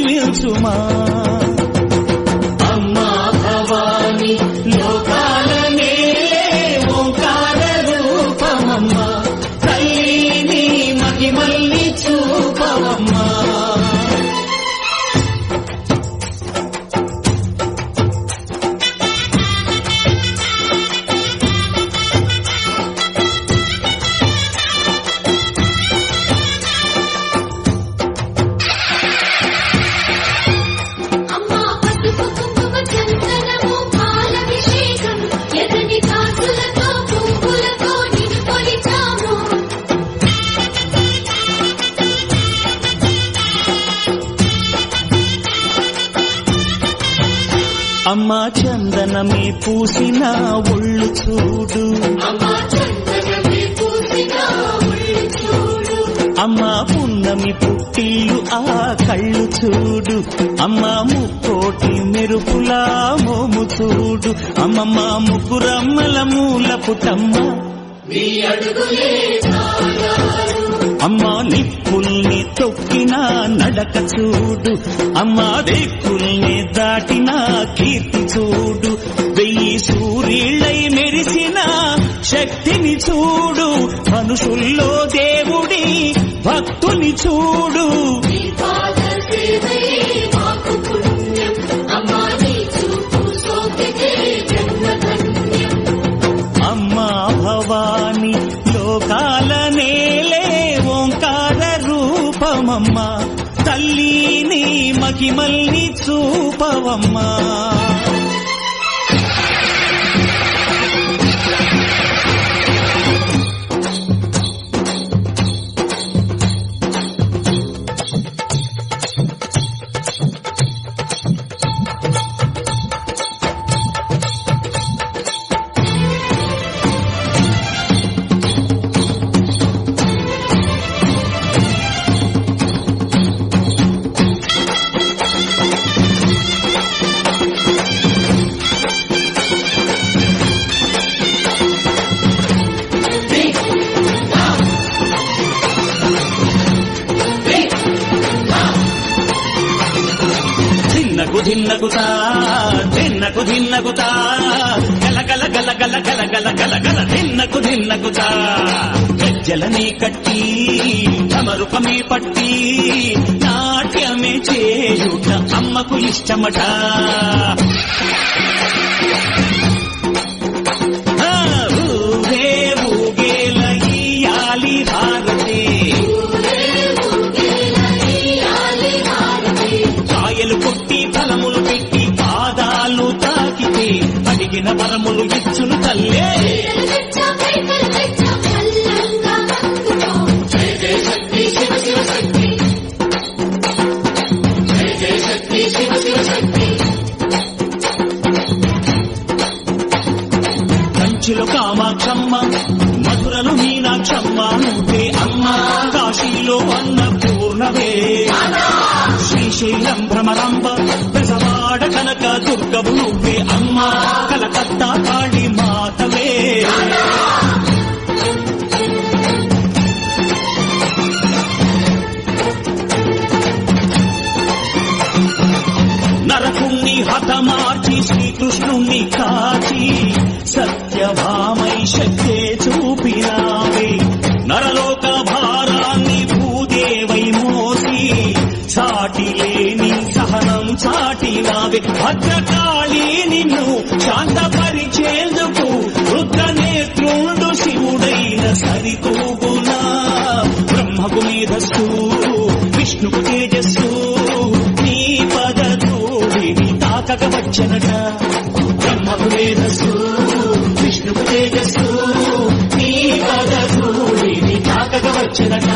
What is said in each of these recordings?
నిలిచుమా అమ్మ పున్నమి పుట్టిలు ఆ కళ్ళు చూడు. అమ్మ ముక్కోటి మెరుపులా మోము చూడు. అమ్మమ్మ ముగ్గురమ్మల మూల పుట్టమ్మ అమ్మ నిప్పుల్ని తొక్కిన నడక చూడు. అమ్మ దిక్కుల్ని దాటిన కీర్తి చూడు. వెయ్యి సూర్యుళ్ళై మెరిసినా శక్తిని చూడు మనుషుల్లో దేవుడి భక్తుని చూడు. అమ్మా భవాని లోకాల ఓంకార రూపమమ్మా. తల్లి మహిమల్ని చూపవమ్మా. ధిన్నకు ధిన్నకుతా ధిన్నకు గల గల గల గల గల గల గల గల ధిన్నకు ధిన్నకుతా గజ్జలనే కట్టి తమరుపమే పట్టి. నాట్యమే చేయుట అమ్మకు ఇష్టమట. శివ తల్లే. కంచులు కామాక్షమ్మ మధురలు మీనాక్షమ్మ నువ్వే అమ్మ కాశీలో అన్న పూర్ణవే. శ్రీశైలం భ్రమరాంబ పెసవాడ కనక దుర్గము నువ్వే అమ్మ కలకత్తా కాళ పోరాటమే నరకుణ్ణి హతమార్చి శ్రీకృష్ణుణ్ణి కాచి సత్యభామై శక్తే చూపినావే. నరలోక భారాన్ని భూదేవై మోసి సాటి సహనం చాటినావే. భద్రకాళి నిన్ను శాంతపా కోవుల బ్రహ్మకు మేధస్సు విష్ణుకు తేజస్సు నీ పద ధూళిని తాకక వచ్చనట బ్రహ్మకు మేధస్సు విష్ణుకు తేజస్సు నీ పద తాకక వచ్చనట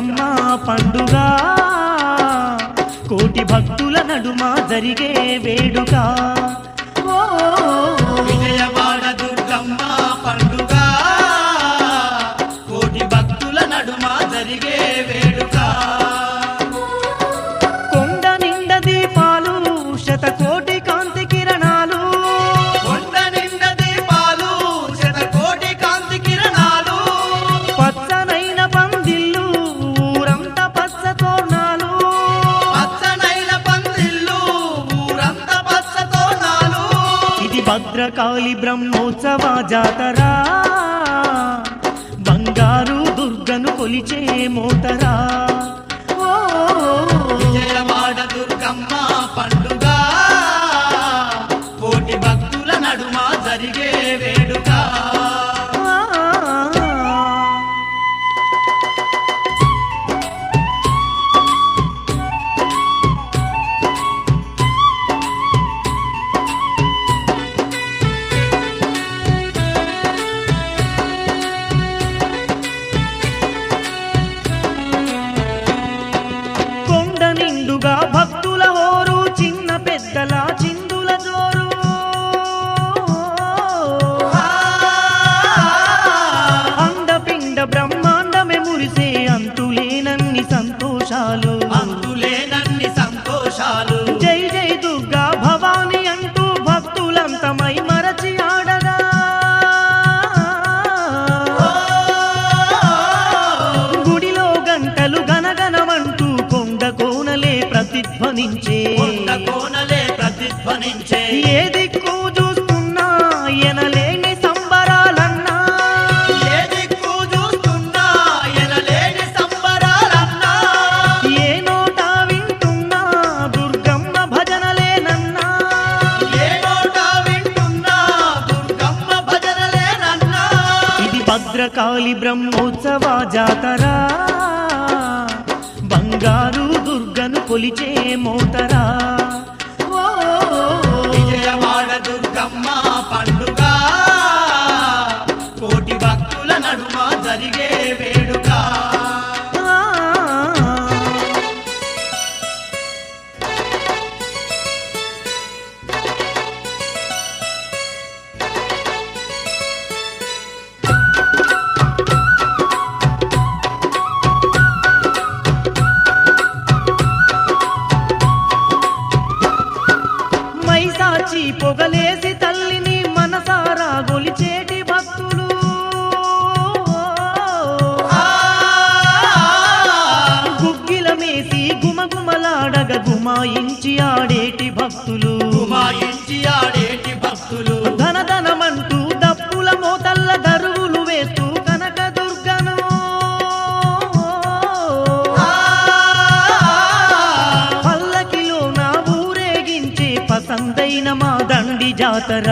బతుకమ్మ పండుగ. కోటి భక్తుల నడుమ జరిగే వేడుక. కాళి బ్రహ్మోత్సవ జాతరా. బంగారు దుర్గను కొలిచే మోతరా. విజయవాడ దుర్గమ్మా. భద్రకాళి బ్రహ్మోత్సవ జాతరా. బంగారు దుర్గను కొలిచే మోతరా. దుర్గమ్మ పండుగ. కోటి భక్తుల నడుమ జరిగే గుమాయించి ఆడేటి భక్తులు. గుమాయించి ఆడేటి భక్తులు. ధనధనమంటూ డప్పుల మోతల్ల దరువులు వేస్తూ కనక దుర్గను. పల్లకిలో నా ఊరేగించే పసందైన మా దండి జాతర.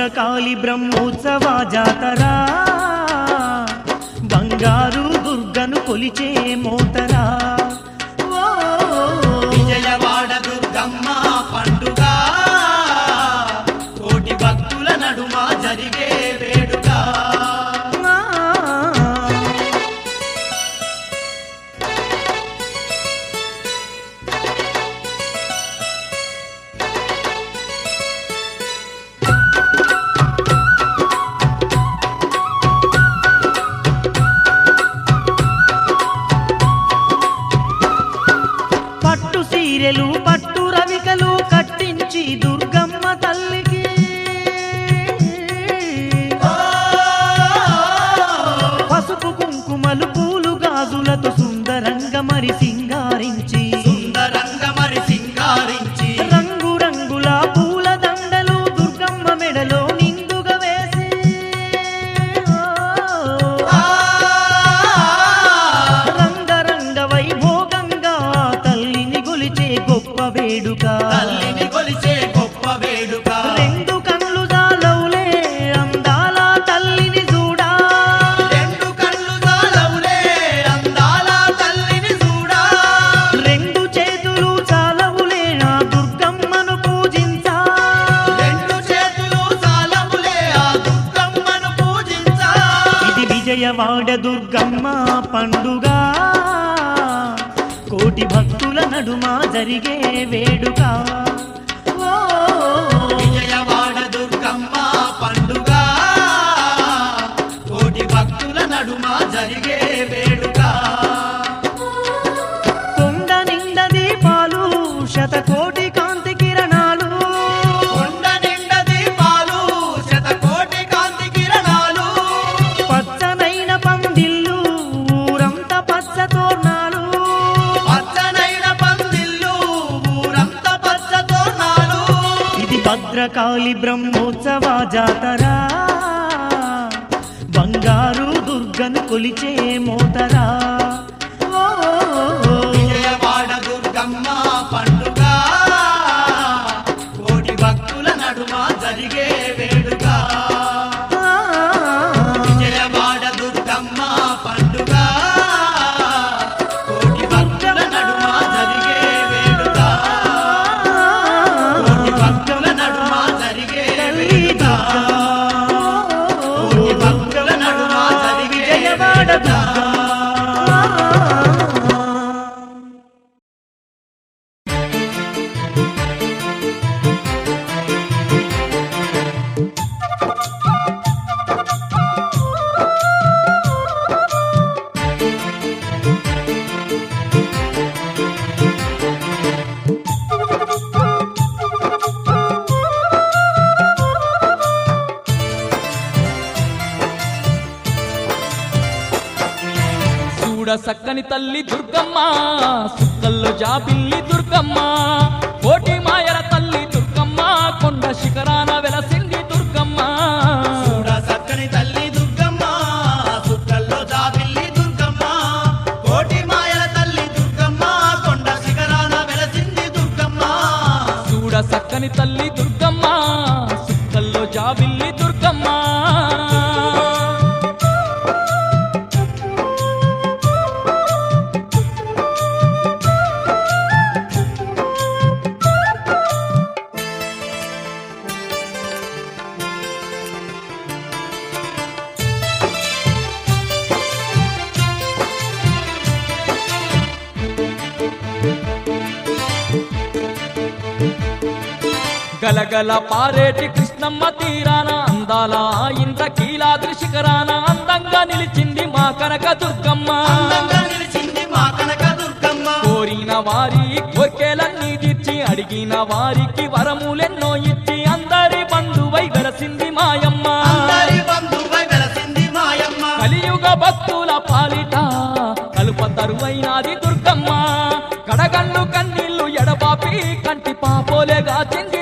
భద్రకాళి బ్రహ్మోత్సవ జాతరా. బంగారు దుర్గను కొలిచే మోతరా. విజయవాడ దుర్గమ్మ పండుగ. కోటి భక్తుల నడుమ జరిగే వాడ దుర్గమ్మ పండుగ. కోటి భక్తుల నడుమ జరిగే వేడుక. విజయవాడ దుర్గమ్మ పండుగ. భక్తుల నడుమ జరిగే కొండ నిండ దీపాలు శతకో భద్రకాళి బ్రహ్మోత్సవ జాతరా. బంగారు దుర్గను కొలిచే మోతరా. గలగల పారేటి కృష్ణమ్మ తీరాన అందాల. ఇంత కీలాద్రి శిఖరాన అందంగా నిలిచింది మా కనక దుర్గమ్మ. కోరిన వారి కోర్కెలన్నీ తీర్చి అడిగిన వారికి వరములెన్నో ఇచ్చి అందరి బంధువై వెలసింది మాయమ్మ. కలియుగ భక్తుల పాలిట కలుప తరువైనది దుర్గమ్మ. కడగళ్ళు కన్నీళ్ళు ఎడబాపి కంటి పాపోలేగా చెంది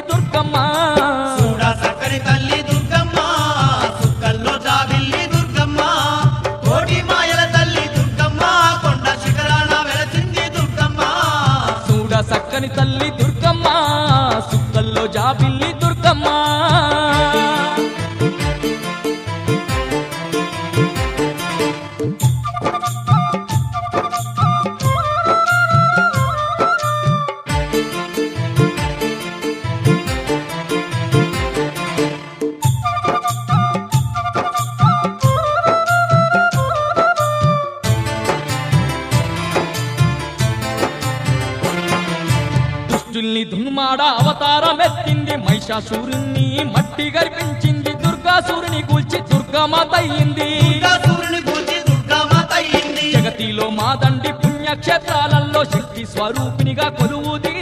కని తల్లి మాదండి పుణ్యక్షేత్రాలలో శక్తి స్వరూపినిగా కొలువుది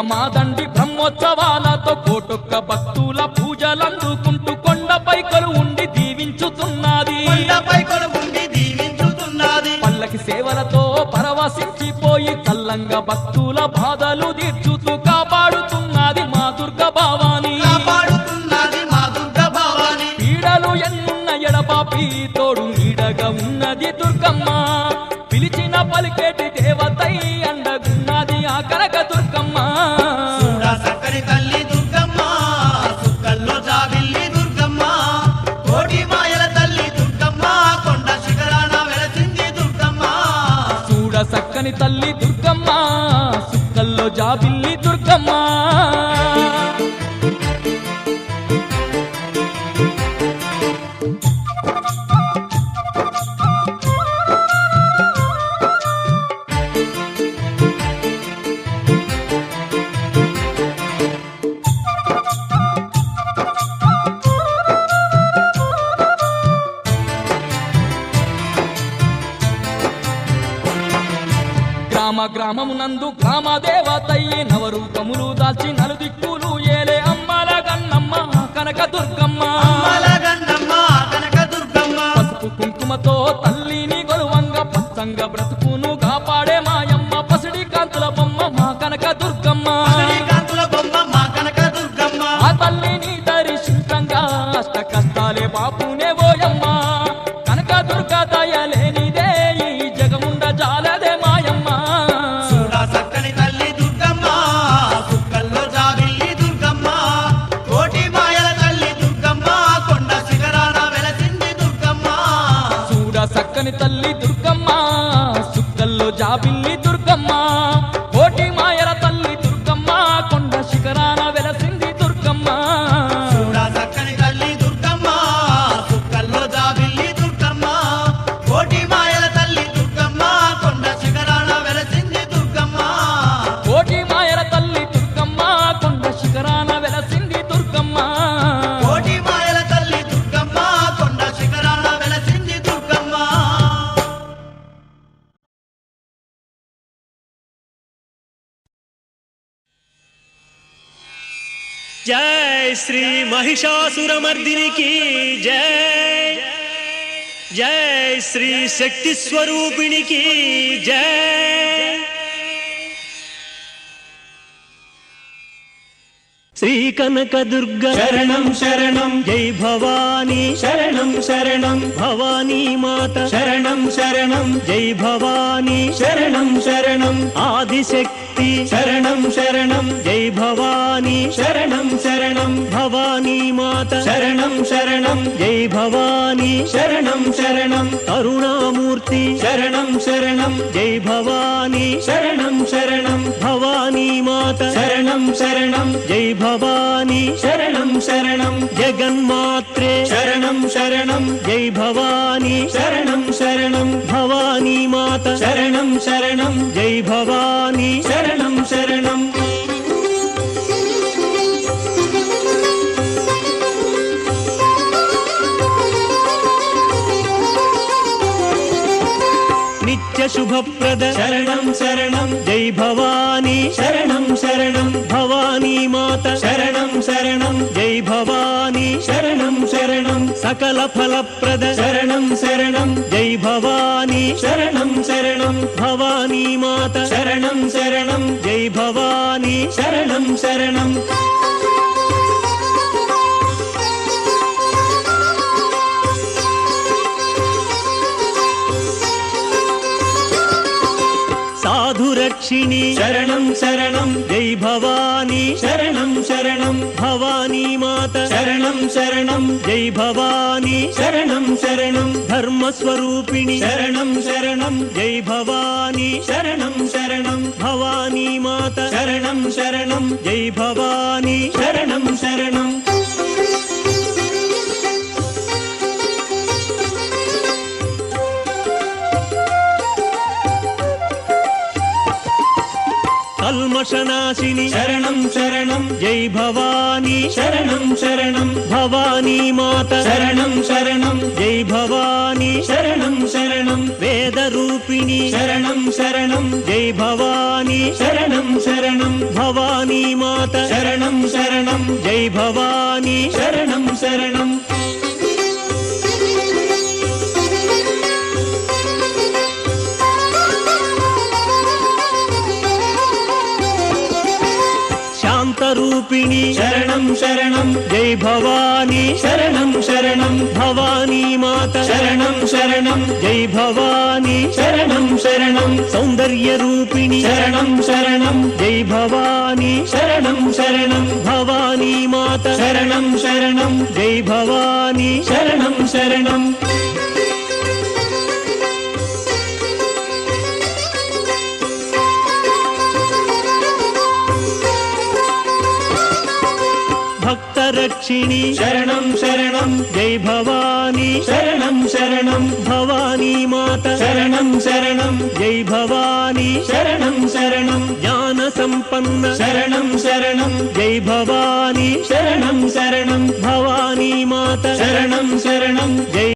మాదండి బ్రహ్మోత్సవాలతో కోటొక్క భక్తుల పూజలందుకుంటూ కొండపై ఉండి దీవించుతున్నది. పల్లకి సేవలతో పరవశించిపోయి చల్లంగా భక్తుల బాధలు తీర్చుతూ కాపాడుతున్నది మా దుర్గ భావాని. కాపాడుతున్నది మా దుర్గ భవాని. పీడలు ఎన్నున్న ఎడపాపి తోడు నీడగా ఉన్నది దుర్గమ్మ. పిలిచిన పలికేటి దేవతై come on. గ్రామమునందు గ్రామ దేవతయ్యి నవరూపములు దాల్చి నలుదిక్కులు ఏలే అమ్మల గన్నమ్మ కనక దుర్గ जय श्री महिषासुर मर्दिनी की जय। जय श्री शक्ति स्वरूपिणी की जय। श्री कनक दुर्गा। शरण शरण। जय भवानी। शरण शरण। भवानी माता। शरण शरण। जय भवानी। शरण शरण। आदिशक् ఆదిశక్తి శరణం శరణం జై భవానీ శరణం శరణం భవానీ మాత శరణం శరణం జై భవానీ శరణం శరణం కరుణామూర్తి శరణం శరణం జై భవానీ శరణం శరణం భవానీ మాత శరణం శరణం జై భవానీ శరణం శరణం జగన్మాత్రే శరణం శరణం జై భవానీ శరణం శరణం భవానీ మాత శరణం శరణం జై భవానీ శరణం శరణం. నిత్య శుభప్రద శరణం శరణం. జై భవానీ. శరణం శరణం. భవానీ మాత. శరణం శరణం. జై భవానీ. శరణం శరణం. సకల ఫలప్రద. శరణం శరణం. జై భవానీ. శరణం శరణం. భవానీ మాత. శరణం శరణం. జై భవానీ శరణం శరణం సాధురక్షిణి శరణం శరణం జై భవానీ శరణం శరణం శరణం జై భవానీ. శరణం శరణం. ధర్మస్వరూపిణి. శరణం శరణం. జై భవానీ. శరణం శరణం. భవానీ మాత. శరణం శరణం. జై భవానీ. శరణం శరణం. కల్మషనాశిని. శరణం శరణం. జై భవానీ. శరణం శరణం. భవానీ మాత. శరణం శరణం. జై భవానీ. శరణం శరణం. వేద రూపిణి శరణం శరణం. జై భవానీ. శరణం శరణం. భవానీ మాత. శరణం శరణం. జై భవానీ. శరణం శరణం. శాంతరూపిణి శరణం శరణం జై భవానీ శరణం శరణం భవానీ మాత శరణం శరణం జై భవానీ శరణం శరణం సౌందర్య రూపిణి శరణం శరణం జై భవానీ శరణం శరణం భవానీ మాత శరణం శరణం జై భవానీ శరణం శరణం భక్తరక్షిణి శరణం శరణం. జై భవానీ. శరణం శరణం. భవానీ మాత. శరణం శరణం. జై భవానీ. శరణం శరణం. జ్ఞాన సంపన్న. శరణం శరణం. జై భవానీ. శరణం శరణం. భవానీ మాత. శరణం శరణం. జై